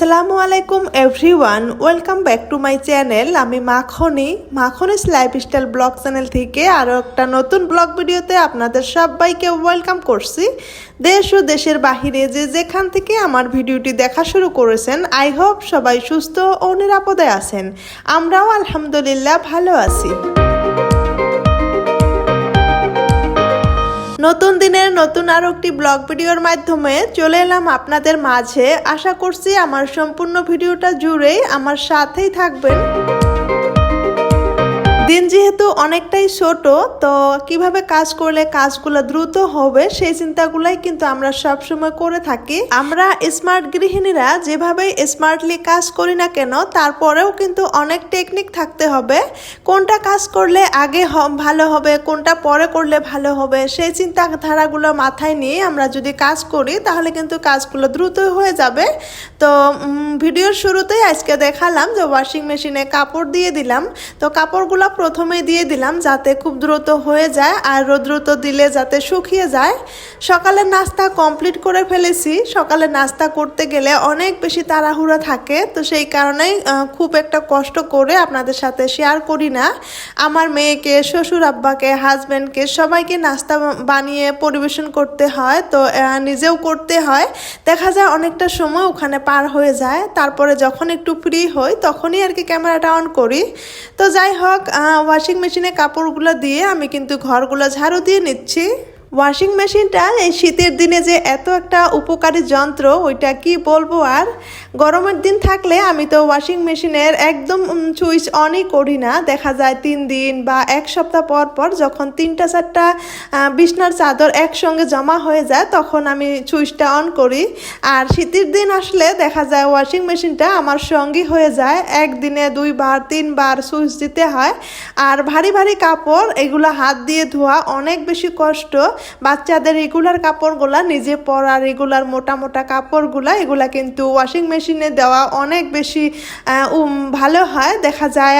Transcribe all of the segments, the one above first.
আসসালামু আলাইকুম everyone, welcome back to my channel. আমি Makhni Makhni's lifestyle blog channel থেকে আরও একটা নতুন ব্লগ ভিডিওতে আপনাদের সবাইকে ওয়েলকাম করছি। দেশ ও দেশের বাহিরে যে যেখান থেকে আমার ভিডিওটি দেখা শুরু করেছেন, আই হোপ সবাই সুস্থ ও নিরাপদে আছেন। আমরাও আলহামদুলিল্লাহ ভালো আছি। নতুন দিনের নতুন আর একটি ব্লগ ভিডিওর মাধ্যমে চলে এলাম আপনাদের মাঝে। আশা করছি আমার সম্পূর্ণ ভিডিওটা জুড়েই আমার সাথেই থাকবেন। যেহেতু অনেকটাই ছোট, তো কীভাবে কাজ করলে কাজগুলো দ্রুত হবে সেই চিন্তাগুলাই কিন্তু আমরা সব সময় করে থাকি। আমরা স্মার্ট গৃহিণীরা যেভাবে স্মার্টলি কাজ করি না কেন, তারপরেও কিন্তু অনেক টেকনিক থাকতে হবে। কোনটা কাজ করলে আগে ভালো হবে, কোনটা পরে করলে ভালো হবে, সেই চিন্তাধারাগুলো মাথায় নিয়ে আমরা যদি কাজ করি, তাহলে কিন্তু কাজগুলো দ্রুত হয়ে যাবে। তো ভিডিওর শুরুতেই আজকে দেখালাম যে ওয়াশিং মেশিনে কাপড় দিয়ে দিলাম। তো কাপড়গুলো প্রথমে দিয়ে দিলাম যাতে খুব দ্রুত হয়ে যায় আর দ্রুত দিলে যাতে শুকিয়ে যায়। সকালের নাস্তা কমপ্লিট করে ফেলেছি। সকালে নাস্তা করতে গেলে অনেক বেশি তাড়াহুড়া থাকে, তো সেই কারণেই খুব একটা কষ্ট করে আপনাদের সাথে শেয়ার করি না। আমার মেয়েকে, শ্বশুর আব্বাকে হাজব্যান্ডকে সবাইকে নাস্তা বানিয়ে পরিবেশন করতে হয়, তো নিজেও করতে হয়। দেখা যায় অনেকটা সময় ওখানে পার হয়ে যায়। তারপরে যখন একটু ফ্রি হই, তখনই আর কি ক্যামেরাটা অন করি। তো যাই হোক ওয়াশিং মেশিনে কাপড়গুলো দিয়ে আমি কিন্তু ঘরগুলো ঝাড়ু দিয়ে নিচ্ছি। ওয়াশিং মেশিনটা এই শীতের দিনে যে এত একটা উপকারী যন্ত্র, ওইটা কি বলব আর? গরমের দিন থাকলে আমি তো ওয়াশিং মেশিনের একদম সুইচ অনই করি না। দেখা যায় তিন দিন বা এক সপ্তাহ পর পর যখন তিনটা চারটা বিছনার চাদর একসঙ্গে জমা হয়ে যায়, তখন আমি সুইচটা অন করি। আর শীতের দিন আসলে দেখা যায় ওয়াশিং মেশিনটা আমার সঙ্গী হয়ে যায়। একদিনে দুইবার, তিনবার সুইচ দিতে হয়। আর ভারী ভারী কাপড়, এগুলো হাত দিয়ে ধোয়া অনেক বেশি কষ্ট। বাচ্চাদের রেগুলার কাপড়গুলা, নিজে পরা রেগুলার মোটা মোটা কাপড়গুলা, এগুলা কিন্তু ওয়াশিং মেশিনে দেওয়া অনেক বেশি ভালো হয়। দেখা যায়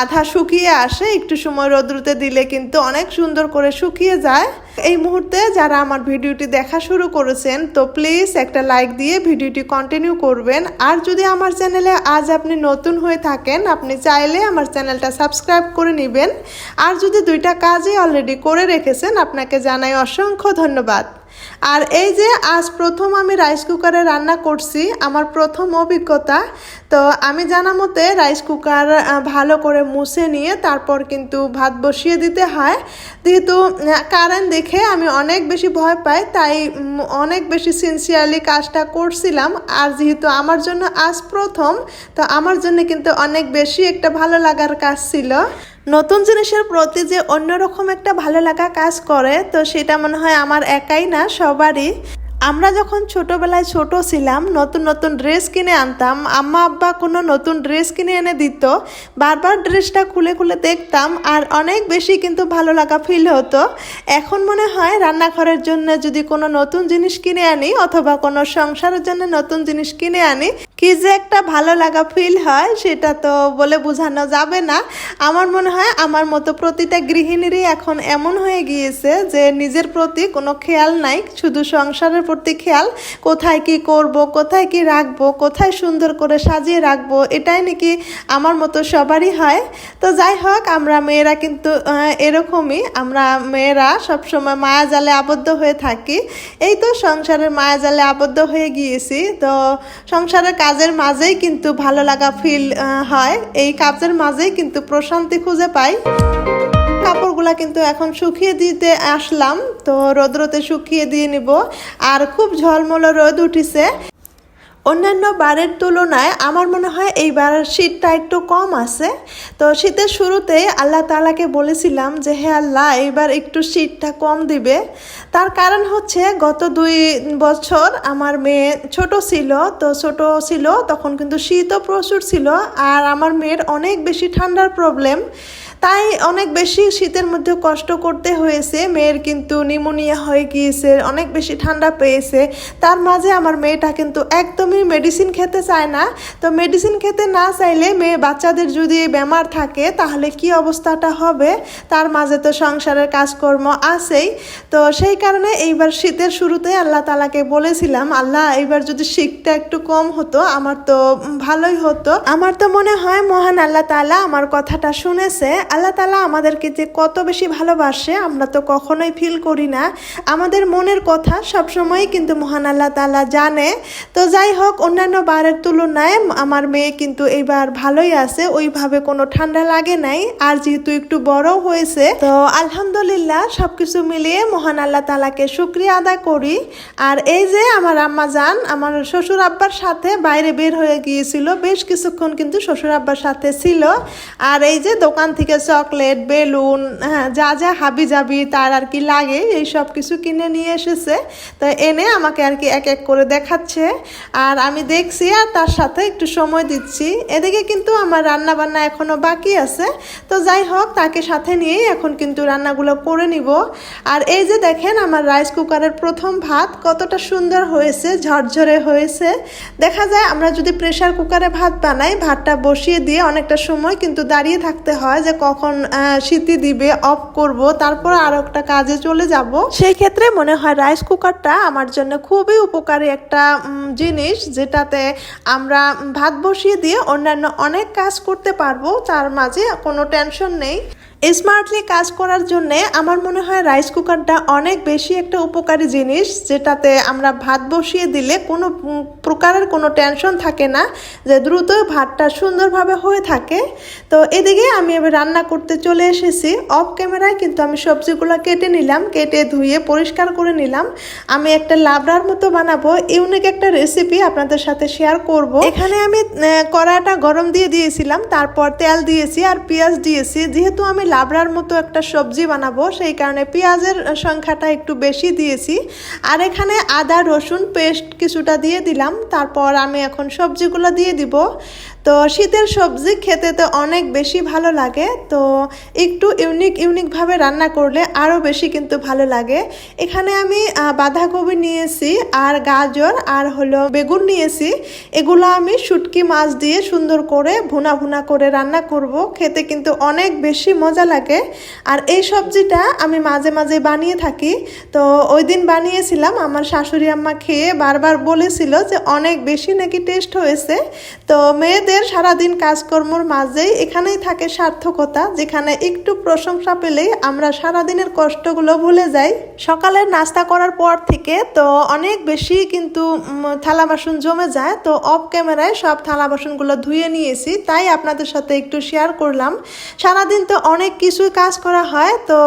আধা শুকিয়ে আসে, একটু সময় রোদ্রুতে দিলে কিন্তু অনেক সুন্দর করে শুকিয়ে যায়। এই মুহূর্তে যারা আমার ভিডিওটি দেখা শুরু করেছেন, তো প্লিজ একটা লাইক দিয়ে ভিডিওটি কন্টিনিউ করবেন। আর যদি আমার চ্যানেলে আজ আপনি নতুন হয়ে থাকেন, আপনি চাইলে আমার চ্যানেলটা সাবস্ক্রাইব করে নেবেন। আর যদি দুইটা কাজই অলরেডি করে রেখেছেন, আপনাকে জানাই অসংখ্য ধন্যবাদ। আর এই যে আজ প্রথম আমি রাইস কুকারে রান্না করছি, আমার প্রথম অভিজ্ঞতা। তো আমি জানা মতে রাইস কুকার ভালো করে মুছে নিয়ে তারপর কিন্তু ভাত বসিয়ে দিতে হয়। যেহেতু কারেন্ট দেখে আমি অনেক বেশি ভয় পাই, তাই অনেক বেশি সিনসিয়ারলি কাজটা করছিলাম। আর যেহেতু আমার জন্য আজ প্রথম, তো আমার জন্য কিন্তু অনেক বেশি একটা ভালো লাগার কাজ ছিল। নতুন জিনিসের প্রতি যে অন্যরকম একটা ভালো লাগা কাজ করে, তো সেটা মনে হয় আমার একাই না, সবারই। আমরা যখন ছোটবেলায় ছোট ছিলাম, নতুন নতুন ড্রেস কিনে আনতাম, আম্মা আব্বা কোনো নতুন ড্রেস কিনে এনে দিত, বারবার ড্রেসটা খুলে খুলে দেখতাম, আর অনেক বেশি কিন্তু ভালো লাগা ফিল হতো। এখন মনে হয় রান্নাঘরের জন্য যদি কোনো নতুন জিনিস কিনে আনি, অথবা কোনো সংসারের জন্য নতুন জিনিস কিনে আনি কি যে একটা ভালো লাগা ফিল হয়, সেটা তো বলে বোঝানো যাবে না। আমার মনে হয় আমার মতো প্রতিটা গৃহিণীরই এখন এমন হয়ে গিয়েছে যে নিজের প্রতি কোনো খেয়াল নাই, শুধু সংসারের প্রতি খেয়াল। কোথায় কি করব, কোথায় কি রাখব, কোথায় সুন্দর করে সাজিয়ে রাখব, এটাই নাকি আমার মতো সবারই হয়। তো যাই হোক, আমরা মেয়েরা কিন্তু এরকমই। আমরা মেয়েরা সবসময় মায়া জালে আবদ্ধ হয়ে থাকি। এই তো সংসারের মায়া জালে আবদ্ধ হয়ে গিয়েছি। তো সংসারের কাজের মাঝেই কিন্তু ভালো লাগা ফিল হয়। এই কাজের মাঝেই কিন্তু প্রশান্তি খুঁজে পাই। কাপড়গুলা কিন্তু এখন শুকিয়ে দিতে আসলাম, তো রোদ্রতে শুকিয়ে দিয়ে নিব। আর খুব ঝলমলো রোদ উঠিছে। অন্যান্য বারের তুলনায় আমার মনে হয় এইবার শীতটা একটু কম আছে। তো শীতের শুরুতেই আল্লাহ তালাকে বলেছিলাম যে, হে আল্লাহ, এইবার একটু শীতটা কম দিবে। তার কারণ হচ্ছে গত দুই বছর আমার মেয়ে ছোট ছিল, তো ছোট ছিল, তখন কিন্তু শীতও প্রচুর ছিল, আর আমার মেয়ের অনেক বেশি ঠান্ডার প্রবলেম তাই অনেক বেশি শীতের মধ্যে কষ্ট করতে হয়েছে। মেয়ের কিন্তু নিমোনিয়া হয়ে গিয়েছে, অনেক বেশি ঠান্ডা পেয়েছে। তার মাঝে আমার মেয়েটা কিন্তু একদমই মেডিসিন খেতে চায় না। তো মেডিসিন খেতে না চাইলে মেয়ে বাচ্চাদের যদি বেমার থাকে, তাহলে কি অবস্থাটা হবে? তার মাঝে তো সংসারের কাজকর্ম আছেই। তো সেই কারণে এইবার শীতের শুরুতে আল্লাহ তালাকে বলেছিলাম, আল্লাহ, এইবার যদি শীতটা একটু কম হতো, আমার তো ভালোই হতো। আমার তো মনে হয় মহান আল্লাহ তালা আমার কথাটা শুনেছে। আল্লাহ তালা আমাদেরকে যে কত বেশি ভালোবাসে, আমরা তো কখনোই ফিল করি না। আমাদের মনের কথা সবসময় কিন্তু মহান আল্লাহ তালা জানে। তো যাই হোক, অন্যান্য বারের তুলনায় আমার মেয়ে কিন্তু এইবার ভালোই আছে, ওইভাবে কোনো ঠান্ডা লাগে নাই, আর যেহেতু একটু বড় হয়েছে, তো আলহামদুলিল্লাহ সবকিছু মিলিয়ে মহান আল্লাহ তালাকে শুক্রিয়া আদায় করি। আর এই যে আমার আম্মা যান, আমার শ্বশুর আব্বার সাথে বাইরে বের হয়ে গিয়েছিল, বেশ কিছুক্ষণ কিন্তু শ্বশুর আব্বার সাথে ছিল। আর এই যে দোকান থেকে চকলেট বেলুন হ্যাঁ যা যা হাবি জাবি তার আর কি লাগে, এই সব কিছু কিনে নিয়ে এসেছে। তো এনে আমাকে আর কি এক এক করে দেখাচ্ছে। আর আমি দেখছি আর তার সাথে একটু সময় দিচ্ছি। এদিকে কিন্তু আমার রান্না বান্না এখনও বাকি আছে। তো যাই হোক, তাকে সাথে নিয়েই এখন কিন্তু রান্নাগুলো করে নিব। আর এই যে দেখেন, আমার রাইস কুকারের প্রথম ভাত কতটা সুন্দর হয়েছে, ঝরঝরে হয়েছে। দেখা যায়, আমরা যদি প্রেসার কুকারে ভাত বানাই, ভাতটা বসিয়ে দিয়ে অনেকটা সময় কিন্তু দাঁড়িয়ে থাকতে হয় যে কখন সিদ্ধি দিবে অফ করব, তারপর আর একটা কাজে চলে যাব। সেই ক্ষেত্রে মনে হয় রাইস কুকারটা আমার জন্য খুবই উপকারী একটা জিনিস, যেটাতে আমরা ভাত বসিয়ে দিয়ে অন্যান্য অনেক কাজ করতে পারব, তার মাঝে কোনো টেনশন নেই। স্মার্টলি কাজ করার জন্যে আমার মনে হয় রাইস কুকারটা অনেক বেশি একটা উপকারী জিনিস, যেটাতে আমরা ভাত বসিয়ে দিলে কোনো প্রকারের কোনো টেনশন থাকে না, যে দ্রুত ভাতটা সুন্দরভাবে হয়ে থাকে। তো এদিকে আমি এবার রান্না করতে চলে এসেছি। অফ ক্যামেরায় কিন্তু আমি সবজিগুলো কেটে নিলাম, কেটে ধুয়ে পরিষ্কার করে নিলাম। আমি একটা লাবড়ার মতো বানাবো ইউনিক একটা রেসিপি আপনাদের সাথে শেয়ার করব। এখানে আমি কড়াটা গরম দিয়ে দিয়েছিলাম, তারপর তেল দিয়েছি আর পেঁয়াজ দিয়েছি। যেহেতু আমি লাবড়ার মতো একটা সবজি বানাবো, সেই কারণে পেঁয়াজের সংখ্যাটা একটু বেশি দিয়েছি। আর এখানে আদা, রসুন, পেস্ট কিছুটা দিয়ে দিলাম। তারপর আমি এখন সবজিগুলো দিয়ে দিব। তো শীতের সবজি খেতে তো অনেক বেশি ভালো লাগে, তো একটু ইউনিক ইউনিকভাবে রান্না করলে আরও বেশি কিন্তু ভালো লাগে। এখানে আমি বাঁধাকপি নিয়েছি আর গাজর আর হলো বেগুন নিয়েছি। এগুলো আমি শুটকি মাছ দিয়ে সুন্দর করে ভুনা ভুনা করে রান্না করব, খেতে কিন্তু অনেক বেশি মজা লাগে। আর এই সবজিটা আমি মাঝে মাঝে বানিয়ে থাকি, তো ওই দিন বানিয়েছিলাম, আমার শাশুড়ি আম্মা খেয়ে বারবার বলেছিল যে অনেক বেশি নাকি টেস্ট হয়েছে। তো মেয়েদের সারাদিন কাজকর্মর মাঝেই এখানেই থাকে সার্থকতা, যেখানে একটু প্রশংসা পেলেই আমরা সারাদিনের কষ্টগুলো ভুলে যাই। সকালের নাস্তা করার পর থেকে তো অনেক বেশি কিন্তু থালা বাসন জমে যায়। তো অফ ক্যামেরায় সব থালা বাসনগুলো ধুয়ে নিয়েছি, তাই আপনাদের সাথে একটু শেয়ার করলাম। সারাদিন তো অনেক কিছুই কাজ করা হয়, তো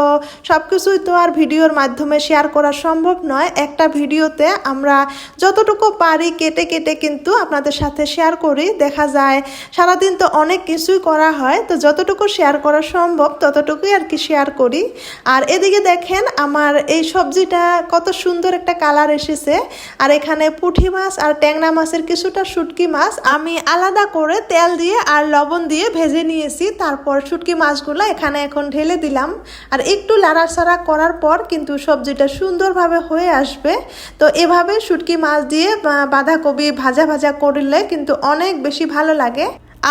সব কিছুই তো আর ভিডিওর মাধ্যমে শেয়ার করা সম্ভব নয়। একটা ভিডিওতে আমরা যতটুকু পারি কেটে কেটে কিন্তু আপনাদের সাথে শেয়ার করি। দেখা যায় সারাদিন তো অনেক কিছুই করা হয়, তো যতটুকু শেয়ার করা সম্ভব ততটুকুই আর কি শেয়ার করি। আর এদিকে দেখেন আমার এই সবজিটা কত সুন্দর একটা কালার এসেছে। আর এখানে পুঁটি মাছ আর ট্যাংরা মাছের কিছুটা শুটকি মাছ আমি আলাদা করে তেল দিয়ে আর লবণ দিয়ে ভেজে নিয়েছি, তারপর শুটকি মাছগুলো এখানে এখন ঢেলে দিলাম। আর একটু লাড়াচাড়া করার পর কিন্তু সবজিটা সুন্দরভাবে হয়ে আসবে। তো এভাবে শুটকি মাছ দিয়ে বাঁধাকপি ভাজা ভাজা করলে কিন্তু অনেক বেশি ভালো লাগে।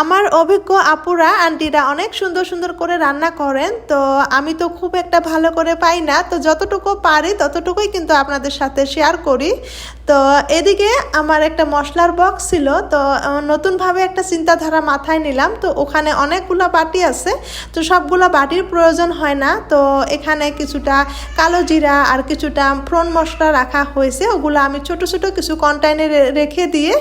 আমার অভিজ্ঞ আপুরা, আন্টিরা অনেক সুন্দর সুন্দর করে রান্না করেন, তো আমি তো খুব একটা ভালো করে পাই না। তো যতটুকু পারি ততটুকুই কিন্তু আপনাদের সাথে শেয়ার করি। তো এদিকে আমার একটা মশলার বক্স ছিল, তো নতুনভাবে একটা চিন্তাধারা মাথায় নিলাম। তো ওখানে অনেকগুলো বাটি আছে, তো সবগুলো বাটির প্রয়োজন হয় না। তো এখানে কিছুটা কালো জিরা আর কিছুটা ফ্রন মশলা রাখা হয়েছে। ওগুলো আমি ছোট ছোট কিছু কন্টেনারে রেখে দিয়ে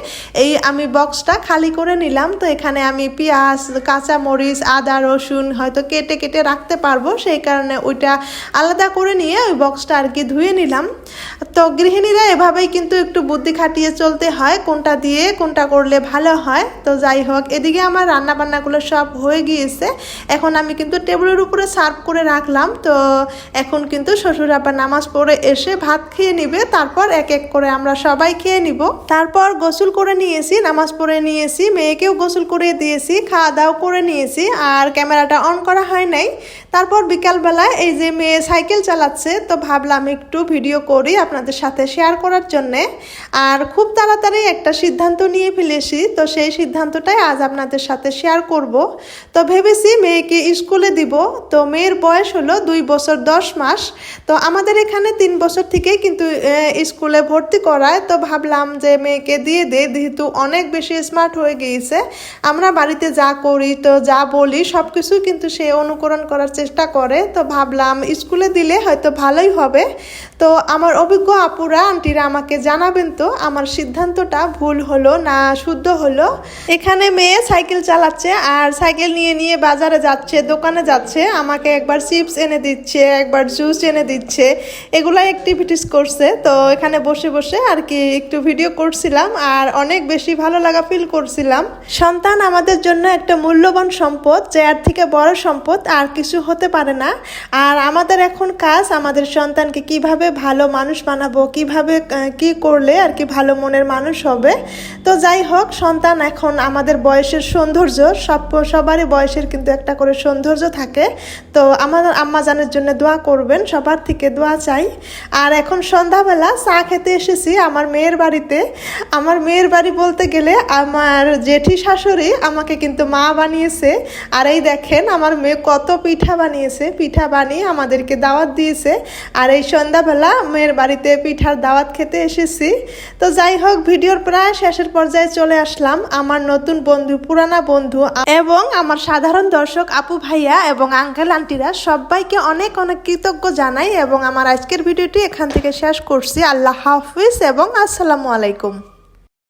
এই আমি বক্সটা খালি করে নিলাম। তো এখানে আমি পেঁয়াজ কাঁচা মরিচ আদা, রসুন হয়তো কেটে কেটে রাখতে পারব। সেই কারণে ওইটা আলাদা করে নিয়ে ওই বক্সটা আর কি ধুয়ে নিলাম। তো গৃহিণীরা এভাবেই কিন্তু একটু বুদ্ধি খাটিয়ে চলতে হয়, কোনটা দিয়ে কোনটা করলে ভালো হয়। তো যাই হোক, এদিকে আমার রান্না বান্নাগুলো সব হয়ে গিয়েছে। এখন আমি কিন্তু টেবিলের উপরে সার্ভ করে রাখলাম। তো এখন কিন্তু শ্বশুর আবার নামাজ পড়ে এসে ভাত খেয়ে নিবে, তারপর এক এক করে আমরা সবাই খেয়ে নিব। তারপর গোসল করে নিয়েছি, নামাজ পড়ে নিয়েছি, মেয়েকেও গোসল করে দিয়েছি, খাওয়া দাওয়া করে নিয়েছি, আর ক্যামেরাটা অন করা হয় নাই। তারপর বিকালবেলা এই যে মেয়ে সাইকেল চালাচ্ছে, তো ভাবলাম একটু ভিডিও করি আপনাদের সাথে শেয়ার করার জন্যে। আর খুব তাড়াতাড়ি একটা সিদ্ধান্ত নিয়ে ফেলেছি, তো সেই সিদ্ধান্তটাই আজ আপনাদের সাথে শেয়ার করব। তো ভেবেছি মেয়েকে স্কুলে দিব, তো মেয়ের বয়স হলো দুই বছর দশ মাস, তো আমাদের এখানে তিন বছর থেকেই কিন্তু স্কুলে ভর্তি করায়। তো ভাবলাম যে মেয়েকে দিয়ে দে, যেহেতু অনেক বেশি স্মার্ট হয়ে গিয়েছে, আমরা বাড়িতে যা করি, তো যা বলি সব কিছু কিন্তু সে অনুকরণ করার চেষ্টা করে তো ভাবলাম স্কুলে দিলে হয়তো ভালোই হবে। তো আমার অভিজ্ঞ আপুরা, আন্টিরা আমাকে জানাবেন তো, আমার সিদ্ধান্তটা ভুল হলো না শুদ্ধ হলো। এখানে মেয়ে সাইকেল চালাচ্ছে আর সাইকেল নিয়ে নিয়ে বাজারে যাচ্ছে, দোকানে যাচ্ছে, আমাকে একবার চিপস এনে দিচ্ছে, একবার জুস এনে দিচ্ছে এগুলো অ্যাক্টিভিটিস করছে। তো এখানে বসে বসে আর কি একটু ভিডিও করছিলাম আর অনেক বেশি ভালো লাগা ফিল করছিলাম। সন্তান আমাদের জন্য একটা মূল্যবান সম্পদ, যে এর থেকে বড় সম্পদ আর কিছু হতে পারে না। আর আমাদের এখন কাজ আমাদের সন্তানকে কীভাবে ভালো মানুষ বানাবো? কীভাবে কি করলে আর কি ভালো মনের মানুষ হবে? তো যাই হোক, সন্তান এখন আমাদের বয়সের সৌন্দর্য, সব, সবারই বয়সের কিন্তু একটা করে সৌন্দর্য থাকে। তো আমার আম্মা জানের জন্য দোয়া করবেন, সবার থেকে দোয়া চাই। আর এখন সন্ধ্যাবেলা চা খেতে এসেছি আমার মেয়ের বাড়িতে। আমার মেয়ের বাড়ি বলতে গেলে আমার জেঠি শাশুড়ি আমাকে কিন্তু মা বানিয়েছে। আর এই দেখেন, আমার মেয়ে কত পিঠা বানিয়েছে। পিঠা বানিয়ে আমাদেরকে দাওয়াত দিয়েছে। আর এই সন্ধ্যাবেলা মেয়ের বাড়িতে পিঠার দাওয়াত খেতে এসেছি। তো যাই হোক, ভিডিওর প্রায় শেষের পর্যায়ে চলে আসলাম আমার নতুন বন্ধু, পুরানা বন্ধু এবং আমার সাধারণ দর্শক আপু ভাইয়া এবং আঙ্কেল আন্টিরা সবাইকে অনেক অনেক কৃতজ্ঞ জানাই এবং আমার আজকের ভিডিওটি এখান থেকে শেষ করছি। আল্লাহ হাফিজ এবং আসসালামু আলাইকুম।